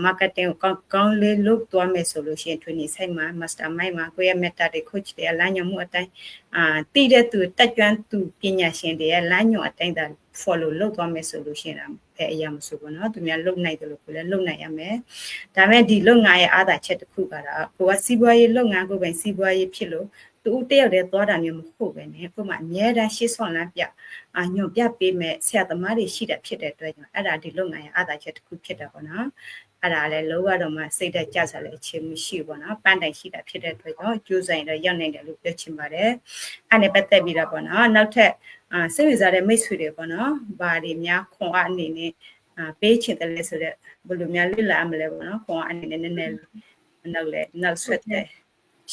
marketing ကိုကောင်းလေးလုပ်သွားမယ်ဆိုလို့ရှိရင် training site မှာ mastermind မှာကိုယ့်ရဲ့ meta တွေ coach တွေအလမ်းညွှန်မှုအတိုင်းအာတည်တဲ့သူတက်ကြွသူပညာရှင်တွေရဲ့လမ်းညွှန်အတိုင်းသာ follow လုပ်သွားမယ်ဆိုလို့ရှိရင်ဘယ်အရာမဆိုဘူးเนาะသူများလုံနိုင်တယ်လို့ကိုလည်းလုံနိုင်ရမယ်ဒါပေမဲ့ဒီလုပ်ငန်းရဲ့အားသာချက်တစ်ခုကတော့ကိုကစီးပွားရေးလုပ်ငန်းကိုပဲစီးပွားရေးဖြစ်လို့ သူတယောက်တည်းသွားတာမျိုးမဟုတ်ပဲねကိုမှအများတန်းရှေ့ဆွန်လန်းပြအညွန်ပြပေးမဲ့ဆရာသမားတွေရှိတဲ့ဖြစ်တဲ့အတွက်ကြောင့်အဲ့ဒါဒီလုပ်ငန်းရဲ့အားသာချက်တစ်ခုဖြစ်တာပေါ့နော်အဲ့ဒါလည်းလောကတော့မှစိတ်သက်ကြစားလည်းအချင်းမရှိဘူးပေါ့နော်ပန်းတိုင်ရှိတာဖြစ်တဲ့အတွက်ကြောင့်ကျိုးဆိုင်တော့ရောက်နိုင်တယ်လို့ပြောချင်ပါတယ်အဲ့နဲ့ပတ်သက်ပြီးတော့ပေါ့နော်နောက်ထပ်အာစိတ်ဝင်စားတဲ့မိတ်ဆွေတွေပေါ့နော်ဘာတွေများခွန်အားအနေနဲ့အာပေးချင်တယ်လဲဆိုတော့ဘယ်လိုများလွတ်လာမလဲပေါ့နော်ခွန်အားအနေနဲ့နည်းနည်းနောက်လဲနောက်ဆွတ်တယ်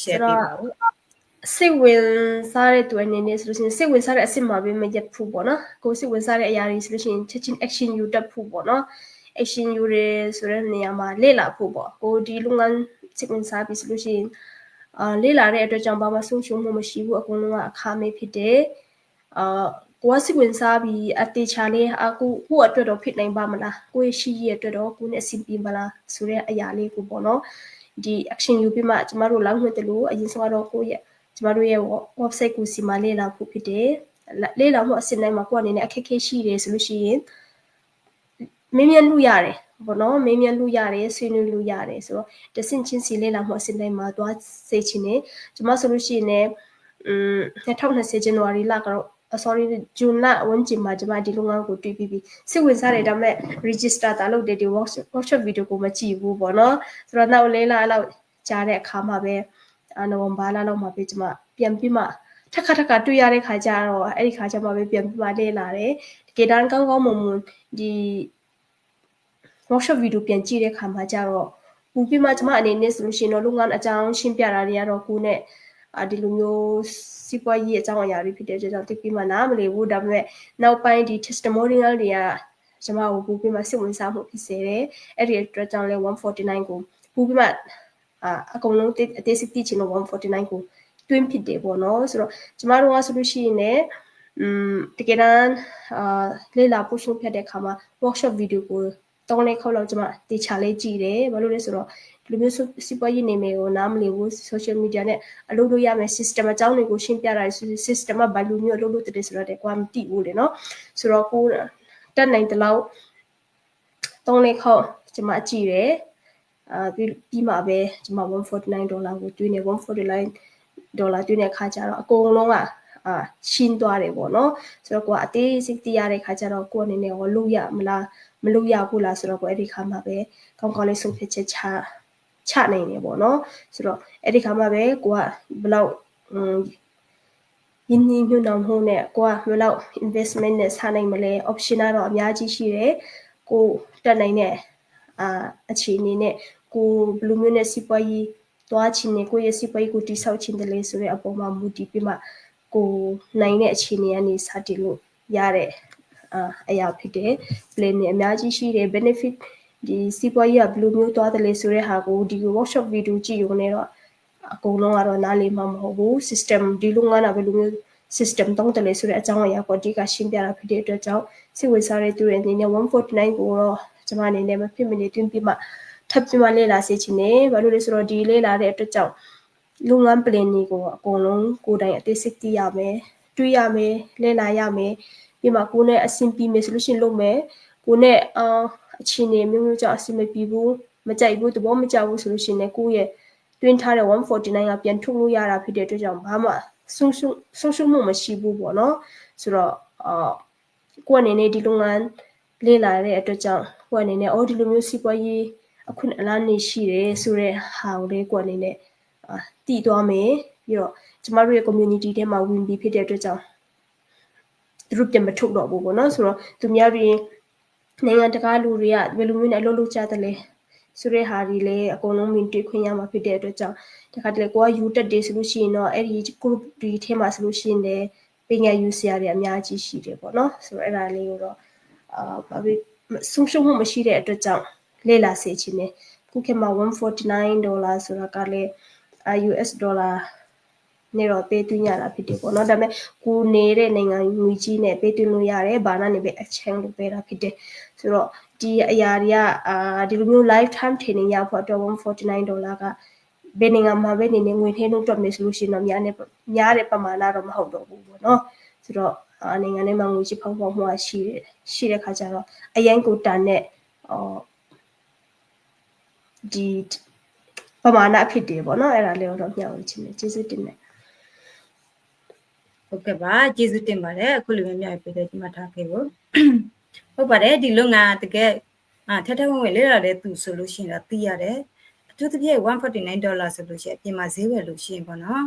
share ပေးပါဦး စိတ်ဝင်စားတဲ့သူအနေနဲ့ဆိုလို့ရှိရင်စိတ်ဝင်စားတဲ့အစစ်မှာပဲမရက်ဖို့ပေါ့နော်ကိုစိတ်ဝင်စားတဲ့အရာတွေဆိုလို့ရှိရင်ချက်ချင်း action ယူတတ်ဖို့ပေါ့နော် action ယူရဲဆိုတဲ့နေရာမှာလေ့လာဖို့ပေါ့ကိုဒီလုပ်ငန်းစိတ်ဝင်စားပြီဆိုလို့ရှိရင်အာလေ့လာတဲ့အတွက်ကြောင့်ဘာမှဆုံးရှုံးမှုမရှိဘူးအကုန်လုံးကအခါမေးဖြစ်တယ်အာကိုကစိတ်ဝင်စားပြီးအတေချာလေးအခုကို့အတွက်တော့ဖြစ်နိုင်ပါမလားကိုရဲ့ရှိရအတွက်တော့ကိုနဲ့အဆင်ပြေမလားဆိုတဲ့အရာလေးကိုပေါ့နော်ဒီ action ယူပြီးမှကျမတို့လောက်မှတယ်လို့အရင်ဆုံးတော့ကိုရဲ့ ကျမတို့ရဲ့ website ကိုစီမံလေ့လာဖို့ဖြစ်တယ်လေ့လာမှုအစဉ်တိုင်းမှာကိုယ်အနေနဲ့အခက်အခဲရှိတယ်ဆိုလို့ရှိရင်မင်းမြန်လူရတယ်ဘောနော်မင်းမြန်လူရတယ်ဆွေးနွေးလူရတယ်ဆိုတော့တဆင့်ချင်းစီလေ့လာမှုအစဉ်တိုင်းမှာသွားစေချင်တယ်ကျမဆိုလို့ရှိရင်လည်းอืม2020 January လကတော့ sorry ဂျွန်လဝန်ကျင်မှာကျွန်မဒီလုပ်ငန်းကိုတွေ့ပြီးပြီစိတ်ဝင်စားတယ်ဒါပေမဲ့ register တာလုပ်တဲ့ဒီ workshop workshop video ကိုမကြည့်ဘူးပေါ့နော်ဆိုတော့နောက်လေးလာအဲ့လောက်ကြားတဲ့အခါမှာပဲအာ နိုဝင်ဘာလလောက်မှာပဲကျွန်မပြန်ပြီးမှထက်ခါထက်ခါတွေ့ရတဲ့ခါကျတော့အဲ့ဒီခါကျမှပဲပြန်ပြီးမှလေ့လာတယ်တကယ်တမ်းကောင်းကောင်းမွန်မွန်ဒီ workshop video ပြန်ကြည့်တဲ့ခါမှာကျတော့ပူပြီးမှကျွန်မအနေနဲ့ဆိုလို့ရှိရင်တော့လုပ်ငန်းအကြောင်းရှင်းပြတာတွေကတော့ကိုနဲ့အာဒီလိုမျိုးစီးပွားရေးအကြောင်းအရာတွေဖြစ်တဲ့ကြောင့်တိတ်ပြီးမှနားမလည်ဘူးဒါပေမဲ့နောက်ပိုင်းဒီ testimonial တွေကကျွန်မကိုပူပြီးမှစိတ်ဝင်စားမှုဖြစ်စေတယ်အဲ့ဒီအတွက်ကြောင့်လဲ149ကိုပူပြီးမှ အာအကုန်လုံးအသေးစိတ်သိချင်လို့149ကိုတွင်းဖြစ်တယ်ပေါ့နော်ဆိုတော့ကျမတို့ကဆိုလို့ရှိရင်လည်းอืมတကယ်တမ်းအာလေ့လာပို့ဆုံးဖြတ်တဲ့အခါမှာ workshop video ကိုတောင်းလေးခေါက်လောက်ကျမတေချာလေးကြည့်တယ်ဘာလို့လဲဆိုတော့ဒီလိုမျိုးစီပွားရေးနေမယ်ကိုနားမလည်ဘူး social media နဲ့အလုပ်လုပ်ရမယ် system အကြောင်းတွေကိုရှင်းပြတာ system ကဘာလို့မျိုးအလုပ်လုပ်တဲ့ဆိုတော့တဲ့ကွာမသိဘူးလေနော်ဆိုတော့ကိုတက်နိုင်တဲ့လောက်တောင်းလေးခေါက်ကျမကြည့်တယ် အာပြီးပြီးမှပဲကျွန်မ149ဒေါ်လာကိုတွင်းနေ149ဒေါ်လာတွင်းတဲ့ခါကျတော့အကုန်လုံးကအာရှင်းသွားတယ်ပေါ့နော်ဆိုတော့ကိုကအသေးစိတ်သိရတဲ့ခါကျတော့ကိုအနေနဲ့ရောလုပ်ရမလားမလုပ်ရဘူးလားဆိုတော့ကိုအဲ့ဒီခါမှာပဲကောင်းကောင်းလေးဆုံးဖြတ်ချက်ချချနိုင်တယ်ပေါ့နော်ဆိုတော့အဲ့ဒီခါမှာပဲကိုကဘလောက်ယင်းနှီးညွှန်းနှောင်မှုနဲ့ကိုကဘယ်လောက် investment နဲ့စားနိုင်မလဲ option ကတော့အများကြီးရှိတယ်ကိုတက်နိုင်တဲ့အာအခြေအနေနဲ့ ကိုဘလူးမျိုးနဲ့စီးပွားရေးသွားချင်နေကိုရဲ့စီးပွားရေးကိုတိဆောက်ချင်တယ်လေဆိုတဲ့အပေါ်မှာမူတည်ပြီးမှကိုနိုင်တဲ့အခြေအနေကနေစတင်လို့ရတဲ့အရာဖြစ်တယ် plan တွေအများကြီးရှိတယ် benefit ဒီစီးပွားရေးကဘယ်လိုမျိုးသွားတယ်လဲဆိုတဲ့ဟာကိုဒီ workshop video ကြည့်ရုံနဲ့တော့အကုန်လုံးကတော့နားလည်မှာမဟုတ်ဘူး system ဒီလုပ်ငန်းကဘယ်လိုမျိုး system တောင်းတယ်လဲဆိုတဲ့အကြောင်းအရာကိုအဓိကရှင်းပြတာဖြစ်တဲ့အတွက်ကြောင့်စိတ်ဝင်စားတဲ့သူတွေအနေနဲ့149ကိုတော့ကျွန်မအနေနဲ့မဖြစ်မနေတွင်းပြီးမှ ထပ်ပြီးမှလေ့လာစေချင်တယ်ဘာလို့လဲဆိုတော့ဒီလေ့လာတဲ့အတွက်ကြောင့်လုပ်ငန်း plan တွေကိုအကုန်လုံးကိုယ်တိုင်အသေးစိတ်သိရမယ်တွေးရမယ်လေ့လာရမယ်ပြီးမှကိုယ်နဲ့အဆင်ပြေမယ်ဆိုလို့ရှိရင်လုပ်မယ်ကိုယ်နဲ့အာအခြေအနေမျိုးမျိုးကြောင့်အဆင်မပြေဘူးမကြိုက်ဘူးသဘောမကျဘူးဆိုလို့ရှိရင်လည်းကိုယ့်ရဲ့တွင်းထားတဲ့149ကပြန်ထုတ်လို့ရတာဖြစ်တဲ့အတွက်ကြောင့်ဘာမှဆုံးရှုံးဆုံးရှုံးမှုမရှိဘူးပေါ့နော်ဆိုတော့အာကိုယ်အနေနဲ့ဒီလုပ်ငန်းလေ့လာတဲ့အတွက်ကြောင့်ကိုယ်အနေနဲ့အော်ဒီလိုမျိုးစီးပွားရေး အခွင့်အလမ်းနေရှိတယ်ဆိုတဲ့ဟာကိုလေးကိုယ်အနေနဲ့အာတည်သွားမယ်ပြီးတော့ကျမတို့ရဲ့ community ထဲမှာဝင်ပြီးဖြစ်တဲ့အတွက်ကြောင့်သူတို့ပြန်မထုတ်တော့ဘူးပေါ့နော်ဆိုတော့သူများတွေနိုင်ငံတကာလူတွေကဘယ်လိုမျိုးနဲ့အလုပ်လုပ်ကြတယ်လဲဆိုတဲ့ဟာတွေလည်းအကုန်လုံးမြင်တွေ့ခွင့်ရမှာဖြစ်တဲ့အတွက်ကြောင့်တခါတလေကိုကယူတက်တယ်ဆိုလို့ရှိရင်တော့အဲ့ဒီ group တွေထဲမှာဆိုလို့ရှိရင်လည်းပညာယူဆရာတွေအများကြီးရှိတယ်ပေါ့နော်ဆိုတော့အဲ့ဒါလေးကိုတော့အာဘာဖြစ်ဆုံးရှုံးမှုမရှိတဲ့အတွက်ကြောင့် လေ့လာစေချင်တယ်ခုခေတ်မှာ149ဒေါ်လာဆိုတာကလည်း US ဒေါ်လာနေတော့ပေးသွင်းရတာဖြစ်တယ်ပေါ့နော်ဒါပေမဲ့ကိုနေတဲ့နိုင်ငံငွေကြီးနဲ့ပေးသွင်းလို့ရတယ်ဘာနာနေပဲအချင်းလို့ပေးတာဖြစ်တယ်ဆိုတော့ဒီအရာတွေကအာဒီလိုမျိုး lifetime training ရဖို့အတွက်149ဒေါ်လာကဘယ်နိုင်ငံမှာပဲနေနေငွေထည့်လို့တွက်မယ်ဆိုလို့ရှိရင်တော့များနေများတဲ့ပမာဏတော့မဟုတ်တော့ဘူးပေါ့နော်ဆိုတော့အာနိုင်ငံထဲမှာငွေကြီးဖောက်ဖောက်မှုရှိတယ်ရှိတဲ့ခါကျတော့အရင်ကိုတန်တဲ့အော် ဒီပမာဏဖြစ်တယ်ပေါ့နော်အဲ့ဒါလေးတော့မျှဝေချင်တယ်ကျေးဇူးတင်တယ်ဟုတ်ကဲ့ပါကျေးဇူးတင်ပါတယ်အခုလိုမျိုးများပြတဲ့ဒီမှာထားခဲ့ဖို့ဟုတ်ပါတယ်ဒီလုပ်ငန်းတကယ်အာထက်ထက်ဝင်ဝင်လေးလာတဲ့သူဆိုလို့ရှိရင်တော့သိရတယ်အထူးသဖြင့်149ဒေါ်လာဆိုလို့ရှိရင်အပြင်မှာဈေးဝယ်လို့ရှိရင်ပေါ့နော်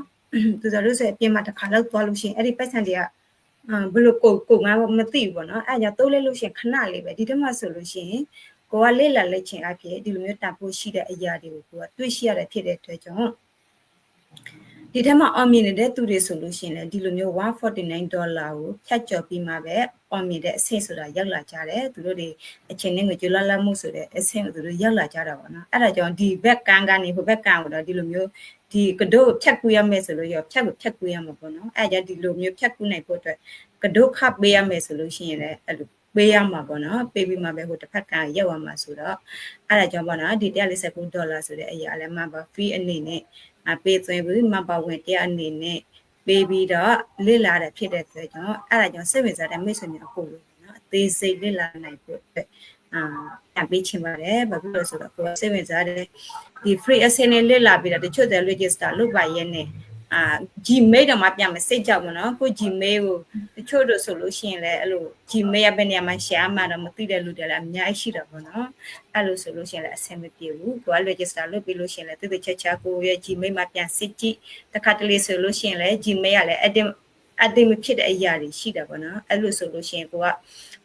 သူတို့ဆိုအပြင်မှာတစ်ခါလောက်သွားလို့ရှိရင်အဲ့ဒီပိုက်ဆံတွေကအာဘလို့ကိုကိုငါမသိဘူးပေါ့နော်အဲ့ကြောင့်တိုးလဲလို့ရှိရင်ခဏလေးပဲဒီတမှာဆိုလို့ရှိရင် ကိုကလေးလာလက်ချင်အဖြစ်ဒီလိုမျိုးတန်ဖိုးရှိတဲ့အရာတွေကိုကိုကတွေ့ရှိရတဲ့ဖြစ်တဲ့အတွက်ကြောင့်ဒီထက်မှအောင်မြင်နေတဲ့သူတွေဆိုလို့ရှိရင်လည်းဒီလိုမျိုး149ဒေါ်လာကိုဖြတ်ကျော်ပြီးမှပဲအောင်မြင်တဲ့အဆင့်ဆိုတာရောက်လာကြတယ်သူတို့တွေအချိန်နဲ့ငွေကြလာလာမှုဆိုတဲ့အဆင့်ကိုသူတို့ရောက်လာကြတာပေါ့နော်အဲ့ဒါကြောင့်ဒီဘက်ကန်ကနေဟိုဘက်ကန်ကိုတော့ဒီလိုမျိုးဒီကဒို့ဖြတ်ကူရမယ်ဆိုလို့ရောဖြတ်ကိုဖြတ်ကူရမှာပေါ့နော်အဲ့ဒါကြောင့်ဒီလိုမျိုးဖြတ်ကူနိုင်ဖို့အတွက်ကဒို့ခပ်ပေးရမယ်ဆိုလို့ရှိရင်လည်းအဲ့လို ပေးရမှာပေါ့နော်ပေးပြီးမှပဲဟိုတစ်ဖက်ကရောက်ရမှာဆိုတော့အဲ့ဒါကြောင့်ပေါ့နော်ဒီ149ဒေါ်လာဆိုတဲ့အရာလည်းမှပါ fee အနေနဲ့အပေးသွင်းပြီးမှပါဝင်တရားအနေနဲ့ပေးပြီးတော့လစ်လာတဲ့ဖြစ်တဲ့အတွက်ကြောင့်အဲ့ဒါကြောင့်စိတ်ဝင်စားတဲ့မိတ်ဆွေများအခုလို့နော်အသေးစိတ်လစ်လာနိုင်ဖို့အတွက်အာအပေးချင်ပါတယ်ဘာဖြစ်လို့ဆိုတော့ကိုယ်စိတ်ဝင်စားတဲ့ဒီ free access နဲ့လစ်လာပြီးတော့တချို့တဲ့ register လုပ်ပါရဲ့နဲ့ အာ Gmail တော့မှပြန်မစိတ်ကြောက်ဘူးနော်ကို Gmail ကိုတချို့တို့ဆိုလို့ရှိရင်လည်းအဲ့လို Gmail ရပဲနေရာမှာ share မှတော့မသိတဲ့လူတွေလည်းအများကြီးရှိတော့ဘူးနော်အဲ့လိုဆိုလို့ရှိရင်လည်းအဆင်မပြေဘူးကိုက register လုပ်ပြီးလို့ရှိရင်လည်းတိတိကျကျကိုရဲ့ Gmail မှာပြန်စစ်ကြည့်တခါတလေဆိုလို့ရှိရင်လည်း Gmail ကလည်း edit အတိတ်မဖြစ်တဲ့အရာတွေရှိတာပေါ့နော်အဲ့လိုဆိုလို့ရှိရင်ကိုက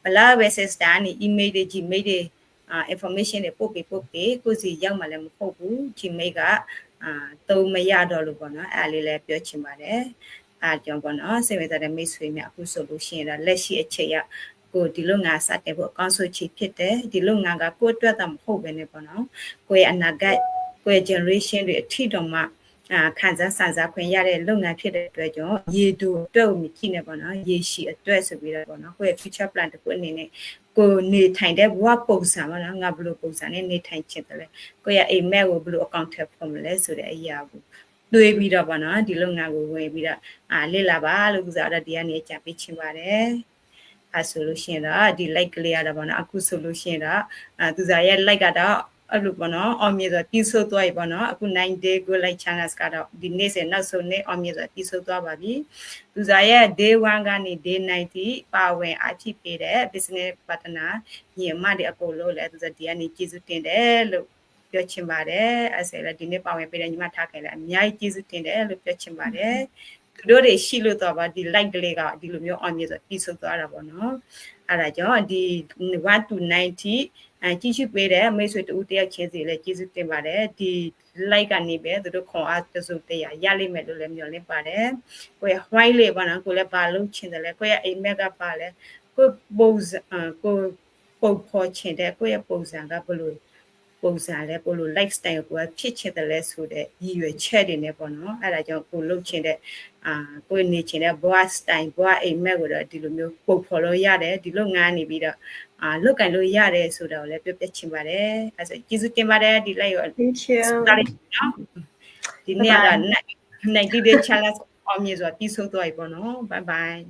ဘလားပဲ sister ကနေ email တွေ Gmail တွေအာ information တွေပို့ပေးပို့ပေးကိုစီရောက်မှလည်းမဟုတ်ဘူး Gmail က အာတုံးမရတော့လို့ပေါ့နော်အဲ့လေးလည်းပြောချင်ပါတယ်အားကြောင့်ပေါ့နော်စိတ်ဝင်စားတဲ့မိတ်ဆွေများအခုဆိုလို့ရှိရင်တော့လက်ရှိအချိန်ရကိုဒီလုပ်ငန်းစတင်ဖို့အကောင်းဆုံးချီဖြစ်တယ်ဒီလုပ်ငန်းကကိုယ့်အတွက်တော့မဟုတ်ပဲねပေါ့နော်ကိုယ့်ရဲ့အနာဂတ်ကိုယ့်ရဲ့ generation တွေအထိတော်မှအာ ခံစားစံစားခွင့်ရတဲ့လုပ်ငန်းဖြစ်တဲ့အတွက်ကြောင့်ရေတူအတွက်ကိုမြကြည့်နေပေါ့နော်ရေရှည်အတွက်ဆိုပြီးတော့ပေါ့နော်ကိုယ့်ရဲ့ future plan တစ်ခုအနေနဲ့ကိုနေထိုင်တဲ့ဘဝပုံစံပေါ့နော်ငါဘယ်လိုပုံစံနဲ့နေထိုင်ချင်တယ်လဲကိုယ့်ရဲ့အိမ်မက်ကိုဘယ်လိုအကောင့်ထည့်ဖို့မလဲဆိုတဲ့အရာကိုတွေးပြီးတော့ပေါ့နော်ဒီလုပ်ငန်းကိုဝင်ပြီးတော့အာလစ်လာပါလို့ဥစားတော့ဒီကနေကြပေးချင်ပါတယ်အဲဆိုလို့ရှိရင်တော့ဒီ like ကလေးရတာပေါ့နော်အခုဆိုလို့ရှိရင်တော့အာသူစားရဲ့ like ကတော့ အဲ့လိုပေါ့နော်အောင်မြင်ဆိုပြီးဆိုးသွားပြီပေါ့နော်အခု9 day go like channels ကတော့ဒီနေ့စနောက်ဆုံးနေ့အောင်မြင်ဆိုပြီးဆိုးသွားပါပြီသူစားရဲ့ day 1ကနေ day 90ပါဝင်အဖြစ်ပေးတဲ့ business partner ညီမတွေအကုန်လုံးလည်းသူစားဒီကနေကျေးဇူးတင်တယ်လို့ပြောချင်ပါတယ်အဲ့ဆိုလည်းဒီနေ့ပါဝင်ပေးတဲ့ညီမထားခဲ့လည်းအများကြီးကျေးဇူးတင်တယ်လို့ပြောချင်ပါတယ် သူတို့တွေရှိလို့တော့ပါဒီ like ကလေးကဒီလိုမျိုးအောင်မြင်ဆိုပြီးဆိုသွားတာပေါ့နော်အဲ့ဒါကြောင့်ဒီ1 to 90အဲကြည့်ရှုပေးတဲ့မိတ်ဆွေတူတယောက်ချင်းစီလည်းကျေးဇူးတင်ပါတယ်ဒီ like ကနေပဲသူတို့ခွန်အားတစုတရားရလိမ့်မယ်လို့လည်းမျှော်လင့်ပါတယ်ကိုယ့်ရဲ့ white လေးပါနော်ကိုလည်းပါလို့ချင်တယ်လေကိုယ့်ရဲ့အိမ်မက်ကပါလဲကိုပုံစံကိုပုံဖော်ချင်တဲ့ကိုယ့်ရဲ့ပုံစံကဘယ်လို ပုံစံလဲဘယ်လို lifestyle ကိုဖြစ်ချင်တယ်လဲဆိုတဲ့ရည်ရွယ်ချက်တွေနဲ့ပေါ့နော်အဲ့ဒါကြောင့်ကိုလုပ်ချင်တဲ့အာကိုနေချင်တဲ့ boy style boy အိမ်မက်ကိုတော့ဒီလိုမျိုးပုံဖော်လို့ရတယ်ဒီလိုငားနေပြီးတော့အာလုတ်ကန်လို့ရတယ်ဆိုတာကိုလည်းပြောပြချင်ပါတယ်အဲဆိုကျေးဇူးတင်ပါတယ်ဒီလိုက်ရော thank you ဒါလေးနော်ဒီနေ့ကတော့90 day challenge အောင်မြင်စွာပြီးဆုံးသွားပြီပေါ့နော် bye bye